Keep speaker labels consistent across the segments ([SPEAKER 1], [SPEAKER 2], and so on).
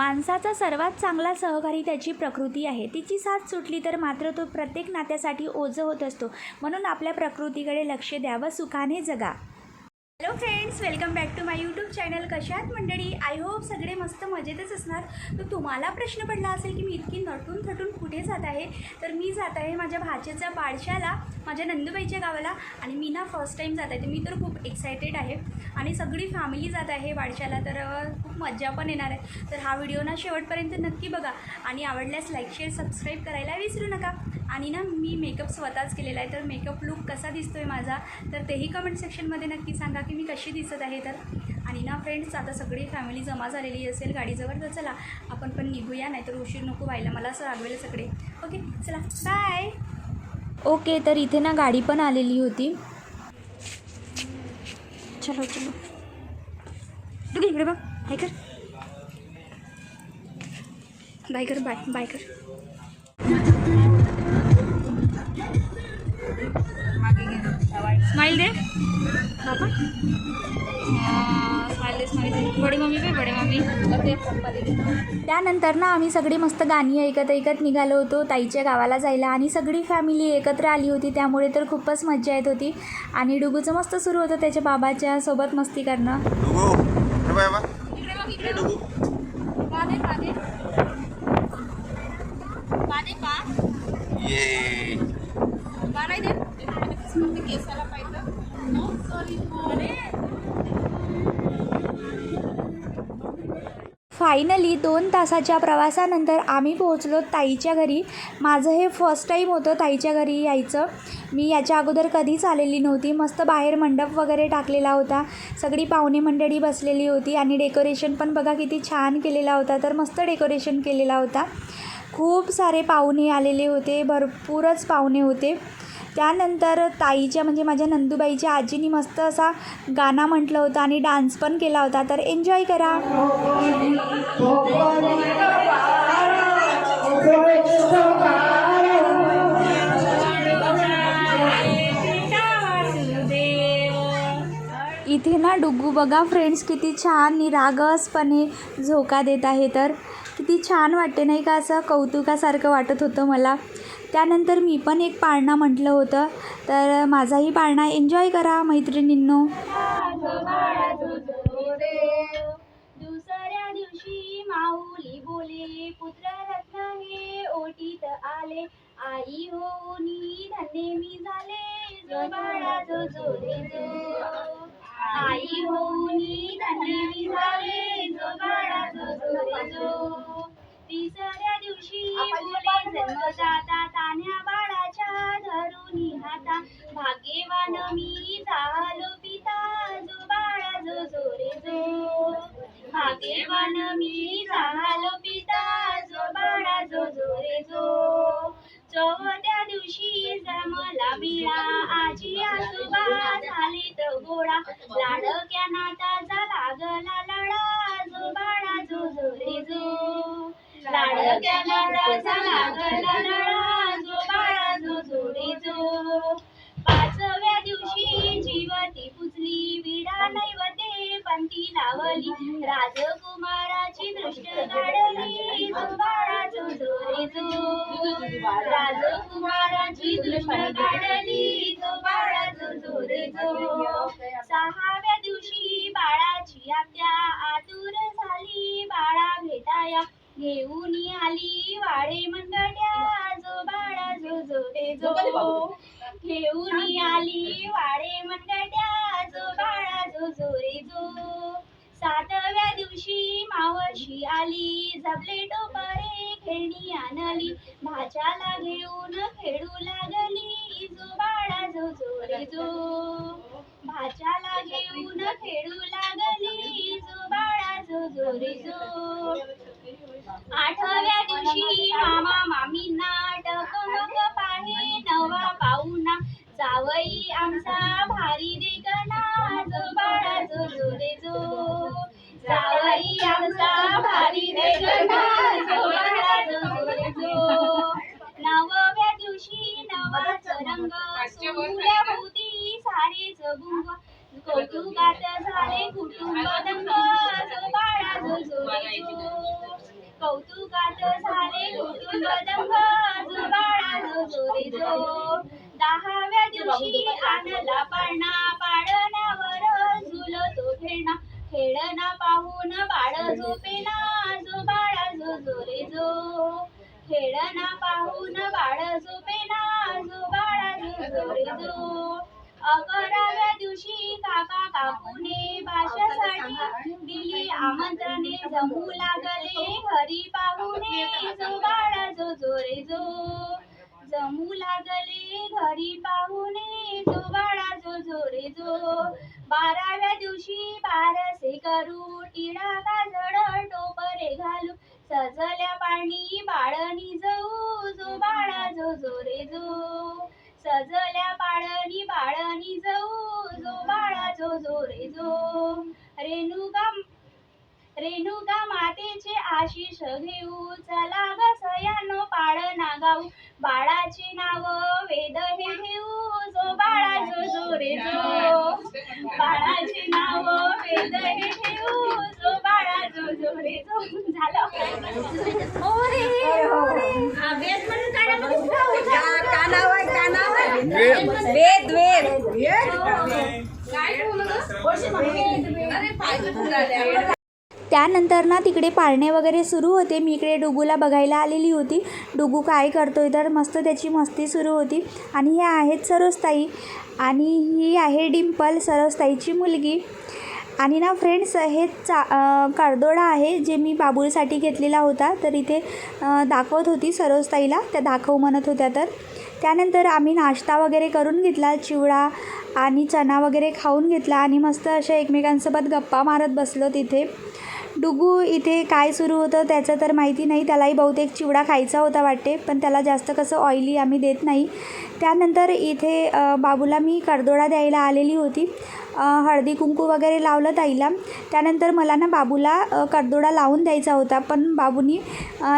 [SPEAKER 1] माणसाचा सर्वात चांगला सहकारी त्याची प्रकृती आहे. तिची साथ सुटली तर मात्र तो प्रत्येक नात्यासाठी ओझं होत असतो. म्हणून आपल्या प्रकृतीकडे लक्ष द्यावं सुखाने जगा. Hello friends welcome back to my YouTube channel कशात मंडळी आय होप सगळे मस्त मजेतच असणार. तर तुम्हाला प्रश्न पडला असेल की मी इतकी नटून थटून कुठे जात आहे? तर मी जात आहे माझ्या भाचेच्या बाळशाला माझ्या नंदुबाईच्या गावाला आणि मी ना फर्स्ट टाईम जात आहे. तर मी तर खूप एक्सायटेड आहे. आणि सगळी फॅमिली जात आहे बाळशाला तर खूप मजा पण येणार आहे. तर हा व्हिडिओ ना शेवटपर्यंत नक्की बघा. आणि आवडल्यास लाईक शेअर सबस्क्राईब करायला विसरू नका. आणि ना मी मेकअप स्वतःच केलेला आहे तर मेकअप लुक कसा दिसतो आहे माझा तर तेही कमेंट सेक्शनमध्ये नक्की सांगा की मी कशी दिसत आहे तर. आणि ना फ्रेंड्स आता सगळी फॅमिली जमा झालेली असेल गाडीजवळ तर चला आपण पण निघूया नाहीतर उशीर नको व्हायला मला असं रागवेल सगळे. ओके चला बाय ओके तर इथे ना गाडी पण आलेली होती. चलो चलो. तू इकडे बघ बाय कर. बाय कर बाय बाय कर. स्माइल दे. बाबा. स्माइल दे स्माइल दे. बडी मम्मी पे बडे मम्मी. त्यानंतर ना आम्ही सगळी मस्त गाणी ऐकत ऐकत निघालो होतो ताईच्या गावाला जायला आणि सगळी फॅमिली एकत्र आली होती त्यामुळे तर खूपच मजा येत होती. आणि डुगूचं मस्त सुरू होतं त्याच्या बाबाच्या सोबत मस्ती करणं.
[SPEAKER 2] डुगू
[SPEAKER 1] फायनली दोन तासाच्या प्रवासानंतर आम्ही पोहोचलो ताईच्या घरी. माझं हे फर्स्ट टाईम होतं ताईच्या घरी यायचं. मी याच्या अगोदर कधीच आलेली नव्हती. मस्त बाहेर मंडप वगैरे टाकलेला होता. सगळी पाहुणे मंडळी बसलेली होती आणि डेकोरेशन पण बघा किती छान केलेला होता. तर मस्त डेकोरेशन केलेला होता. खूप सारे पाहुणे आलेले होते. भरपूरच पाहुणे होते. त्यानंतर ताईच्या म्हणजे माझ्या नंदूबाईच्या आजीनी मस्त असा गाणं म्हटलं होतं आणि डान्स पण केला होता. तर एन्जॉय करा. इथे ना डुग्गू बघा फ्रेंड्स किती छान निरागसपणे झोका देत आहे. तर किती छान वाटते नाही का असं कौतुकासारखं वाटत होतं मला. त्यानंतर मी पण एक पाळणा म्हटलं होतं. तर माझाही पाळणा एन्जॉय करा मैत्रिणींनो. दुसऱ्या दिवशी माऊली बोले पुत्र रत्न हे ओटीत आले. आई होनी धन्य मी झाले. जो बाळा जो जो रे जो आई होनी दिवशी बोले तान्या बाळाच्या धरुनी हाता भाग्यवान मी झालो पिता जो बाळा जो जोरे जो भाग्यवान मी झालो पिता जो बाळा जो जो रे जो चौथ्या दिवशी जमला बिळा आजी आजोबा झाले तर गोळा लाडक्या लागला जो बाळा जो जो पाचव्या दिवशी जीवती पुजली विडा नैवते लावली. राजकुमाराची दृष्ट काढली जो बाळा जो. जो राजकुमाराची दृष्ट काढली जो बाळा जो जो. सहाव्या दिवशी बाळाची आत्या आतुर झाली बाळा भेटाया. घेऊन आली वाडे मंडट्या जो बाळा जो जो रे जो. घेऊन आली वाडे मंडट्या जो बाळा जो जो रे जो. सातव्या दिवशी मावशी आली जबले टोपरे खेळणी आणली. भाच्याला घेऊन खेळू लागली जो बाळा जो जो रे जो. भाच्याला घेऊन खेळू लागली आठव्या दिवशी मामा मामी नाटक मग पाहे नवा पाहुणा. जावई आमचा भारी देखना जो बाळा जो जो रे जो. जावई आमचा भारी देखना जो बाळा जो जो रे जो. नवव्या दिवशी नवाच रंग सोहळ्या भोवती सारेच गुंग कौतुकात झाले कुटुंब दंग जो बाळा जो जो रे जो. कौतुकात झाले कुटुंब दंभ जुबाळा जो दहाव्या दिवशी आणला पाळणा पाळण्यावर झुलतो खेळणा. खेळणा पाहून बाळ झोपेना जो बाळा जो जोरे जो खेळणा पाहून बाळ झोपेना जो बाळा जो जोरे जो अकराव्या दिवशी काका काकूने भाषासाठी दिली आमंत्रणे. जमू लागले घरी पाहुणे. जो बाळा जो जो रे जो जमू लागले घरी पाहुणे. जो बाळा जो जो रे जो बाराव्या दिवशी बारसे करू. टिळा काजळ टोपरे घालू. सजल्या पाणी बाळणी जाऊ. जो बाळा जो जो रे जो सजल्या पाळणी बाळणी जाऊ जो बाळा जो जो रे जो. रेणुका रेणुका मातेचे आशिष घेऊ. चला ग सयानो पाळणा गाऊ बाळाचे नाव वेद हे घेऊ. जो बाळा जो जो रे जो. बाळाचे नाव वेद हे घेऊ. जो बाळा जो जो रे जो. झालं. ओ
[SPEAKER 3] वेद वेद
[SPEAKER 4] त्यानंतर ना तिकडे पाळणे वगैरे सुरू होते. मी इकडे डुगूला बघायला आलेली होती. डुगू काय करतोय? तर मस्त त्याची मस्ती सुरू होती. आणि हे आहेत सरोजताई. आणि ही आहे डिंपल सरोजताईची मुलगी. आणि ना फ्रेंड्स हे चा अं, कारदोडा आहे जे मी बाबूलसाठी घेतलेला होता. तर इथे दाखवत होती सरोजताईला. त्या दाखव म्हणत होत्या तर. त्यानंतर आम्ही नाश्ता वगैरे करून घेतला चिवडा आणि चणा वगैरे खाऊन घेतला आणि मस्त अशा एकमेकांसोबत गप्पा मारत बसलो तिथे. डुगू इथे काय सुरू होतं त्याचं तर माहिती नाही त्यालाही बहुतेक चिवडा खायचा होता वाटते पण त्याला जास्त कसं ऑइली आम्ही देत नाही. त्यानंतर इथे बाबूला मी करदोडा द्यायला आलेली होती. हळदी कुंकू वगैरे लावलं ताईला. त्यानंतर मला ना बाबूला अ, करदोडा लावून द्यायचा होता. पण बाबूनी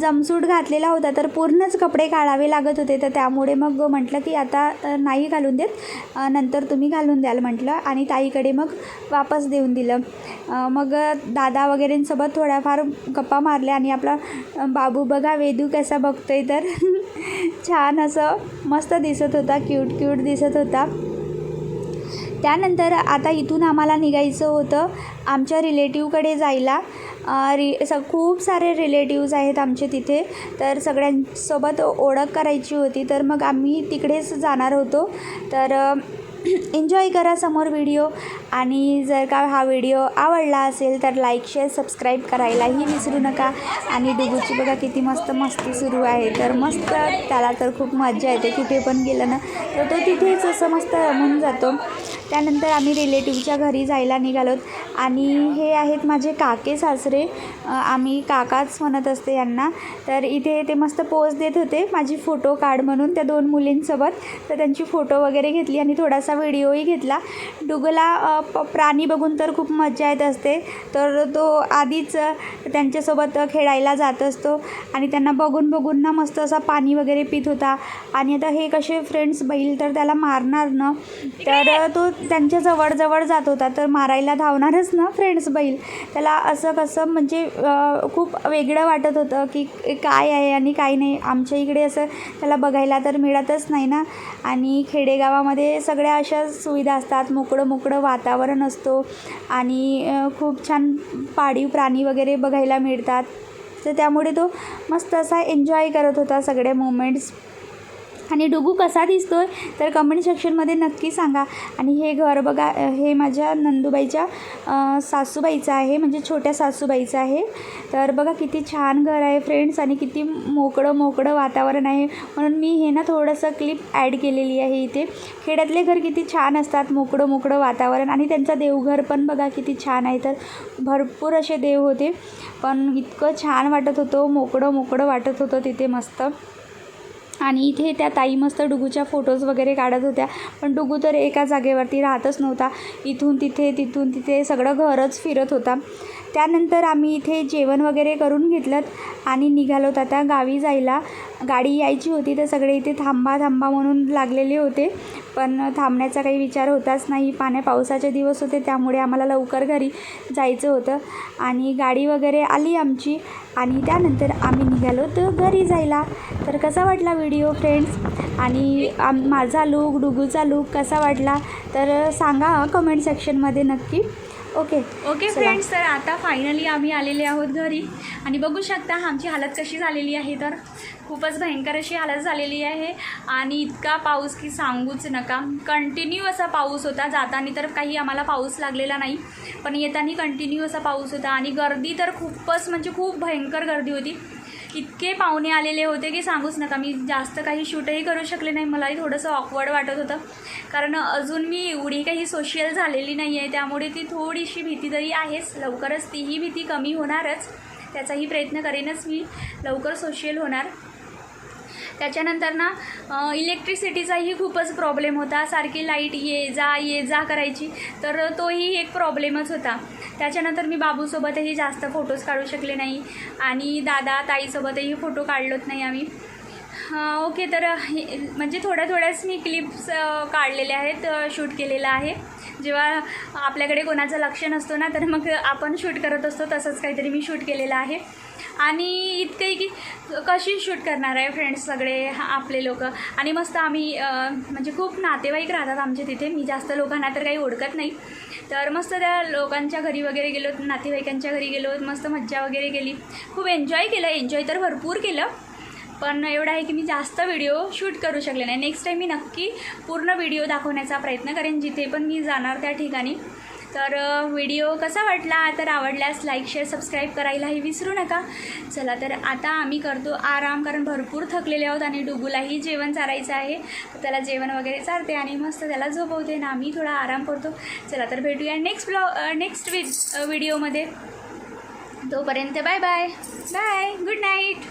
[SPEAKER 4] जमसूट घातलेला होता. तर पूर्णच कपडे काढावे लागत होते. तर त्यामुळे मग म्हटलं की आता नाही घालून देत. नंतर तुम्ही घालून द्याल म्हटलं. आणि ताईकडे मग वापस देऊन दिलं. मग दादा वगैरेंसोबत थोड्याफार गप्पा मारल्या. आणि आपला बाबू बघा वेदू कसा बघतोय तर. छान असं मस्त दिसत होता. क्यूट क्यूट दिसत होता. त्यानंतर आता इथून आम्हाला निघायचं होतं आमच्या रिलेटिव्हकडे जायला. रि स खूप सारे रिलेटिव्ज आहेत आमचे तिथे. तर सगळ्यांसोबत ओळख करायची होती. तर मग आम्ही तिकडेच जाणार होतो. तर एन्जॉय करा समोर व्हिडिओ. आणि जर का हा व्हिडिओ आवडला असेल तर लाईक शेअर सबस्क्राईब करायलाही विसरू नका. आणि डुगूची बघा किती मस्त मस्ती सुरू आहे. तर मस्त त्याला तर खूप मजा येते. कुठे पण गेलं ना तर तो तिथेच असं मस्त रमून जातो. त्यानंतर आम्ही रिलेटिव्हच्या घरी जायला निघालोत आणि हे आहेत माझे काके सासरे. आम्ही काकाच म्हणत असते यांना. तर इथे ते मस्त पोज देत होते माझी फोटो काढ म्हणून त्या दोन मुलींसोबत. तर त्यांची फोटो वगैरे घेतली आणि थोडासा व्हिडिओही घेतला. डुगला प्राणी बघून तर खूप मजा येत असते. तर तो आधीच त्यांच्यासोबत खेळायला जात असतो आणि त्यांना बघून बघून ना मस्त असा पाणी वगैरे पित होता. आणि आता हे कसे फ्रेंड्स बैल तर त्याला मारणार ना. तर तो त्यांच्या जवळजवळ जात होता तर मारायला धावणारच ना फ्रेंड्स बैल? त्याला असं कसं म्हणजे खूप वेगळं वाटत होतं की काय आहे आणि काय नाही. आमच्या इकडे असं त्याला बघायला तर मिळतच नाही ना. आणि खेडेगावामध्ये सगळ्या अशा सुविधा असतात मोकळं मोकळं वातावरण असतो आणि खूप छान पाळीव प्राणी वगैरे बघायला मिळतात. तर त्यामुळे तो मस्त असा एन्जॉय करत होता सगळे मोमेंट्स आणि डुगू कसा दिसतो आहे तर कमेंट सेक्शनमध्ये नक्की सांगा. आणि हे घर बघा हे माझ्या नंदूबाईच्या सासूबाईचं आहे म्हणजे छोट्या सासूबाईचं आहे. तर बघा किती छान घर आहे फ्रेंड्स आणि किती मोकळं मोकळं वातावरण आहे. म्हणून मी हे ना थोडंसं क्लिप ॲड केलेली आहे इथे. खेड्यातले घर किती छान असतात मोकळं मोकळं वातावरण. आणि त्यांचं देवघर पण बघा किती छान आहे. तर भरपूर असे देव होते. पण इतकं छान वाटत होतं मोकळं मोकळं वाटत होतं तिथे मस्त. आणि इथे त्या ताई मस्त डुगूच्या फोटोज वगैरे काढत होत्या. पण डुगू तर एका जागेवरती राहतच नव्हता. इथून तिथे तिथून तिथे सगळं घरच फिरत होता.
[SPEAKER 1] त्यानंतर आम्ही इथे जेवण वगैरे करून घेतलं आणि निघालोत आता गावी जायला. गाडी यायची होती तर सगळे इथे थांबा थांबा म्हणून लागलेले होते. पण थांबण्याचा काही विचार होताच नाही. पाण्या पावसाचे दिवस होते त्यामुळे आम्हाला लवकर घरी जायचं होतं. आणि गाडी वगैरे आली आमची आणि त्यानंतर आम्ही निघालो तर घरी जायला. तर कसा वाटला व्हिडिओ फ्रेंड्स? आणि आम माझा लूक डुगूचा लूक कसा वाटला? तर सांगा कमेंट सेक्शनमध्ये नक्की. ओके.
[SPEAKER 4] ओके. फ्रेंड्स तर आता फायनली आम्ही आलेले आहोत घरी. आणि बघू शकता आमची हालत कशी झालेली आहे तर. खूपच भयंकर अशी हालत झालेली आहे. आणि इतका पाऊस की सांगूच नका. कंटिन्यू असा पाऊस होता. जाताना तर काही आम्हाला पाऊस लागलेला नाही. पण येताना कंटिन्यू असा पाऊस होता. आणि गर्दी तर खूपच म्हणजे खूप भयंकर गर्दी होती. इतके पाहुणे आलेले होते की सांगूच नका. मी जास्त काही शूटही करू शकले नाही. मलाही थोडंसं ऑकवर्ड वाटत होतं. कारण अजून मी एवढी काही सोशियल झालेली नाही आहे त्यामुळे ती थोडीशी भीती तरी आहेच. लवकरच तीही भीती कमी होणारच. त्याचाही प्रयत्न करेनच मी. लवकर सोशियल होणार. त्याच्यानंतर ना इलेक्ट्रिसिटीचाही खूपच प्रॉब्लेम होता. सारखी लाइट ये जा ये जा करायची. तर तोही एक प्रॉब्लेमच होता. त्याच्यानंतर मी बाबूसोबतही जास्त फोटोज काढू शकले नाही. आणि दादा ताईसोबतही फोटो काढलोच नाही आम्ही. ओके तर हे- म्हणजे थोड्या थोड्याच मी क्लिप्स काढलेले आहेत शूट केलेलं आहे. जेव्हा आपल्याकडे कोणाचं लक्ष नसतो ना तर मग आपण शूट करत असतो. तसंच काहीतरी मी शूट केलेलं आहे. आणि इतकंही की कशी शूट करणार आहे फ्रेंड्स सगळे आपले लोक? आणि मस्त आम्ही म्हणजे खूप नातेवाईक राहतात आमचे तिथे. मी जास्त लोकांना तर काही ओळखत नाही. तर मस्त त्या लोकांच्या घरी वगैरे गेलो नातेवाईकांच्या घरी गेलो मस्त मज्जा वगैरे केली. खूप एन्जॉय केलं. एन्जॉय तर भरपूर केलं. पण एवढं आहे की मी जास्त व्हिडिओ शूट करू शकले नाही. नेक्स्ट टाईम मी नक्की पूर्ण व्हिडिओ दाखवण्याचा प्रयत्न करेन जिथे पण मी जाणार त्या ठिकाणी. तर व्हिडिओ कसा वाटला? तर आवडल्यास लाईक शेअर सबस्क्राईब करायलाही विसरू नका. चला तर आता आम्ही करतो आराम कारण भरपूर थकलेले आहोत आणि डुबूलाही जेवण चारायचं आहे. त्याला जेवण वगैरे चारते आणि मस्त त्याला झोपवते ना आम्ही थोडा आराम करतो. चला तर भेटूया नेक्स्ट ब्लॉ नेक्स्ट वि व्हिडिओमध्ये तोपर्यंत bye bye bye good night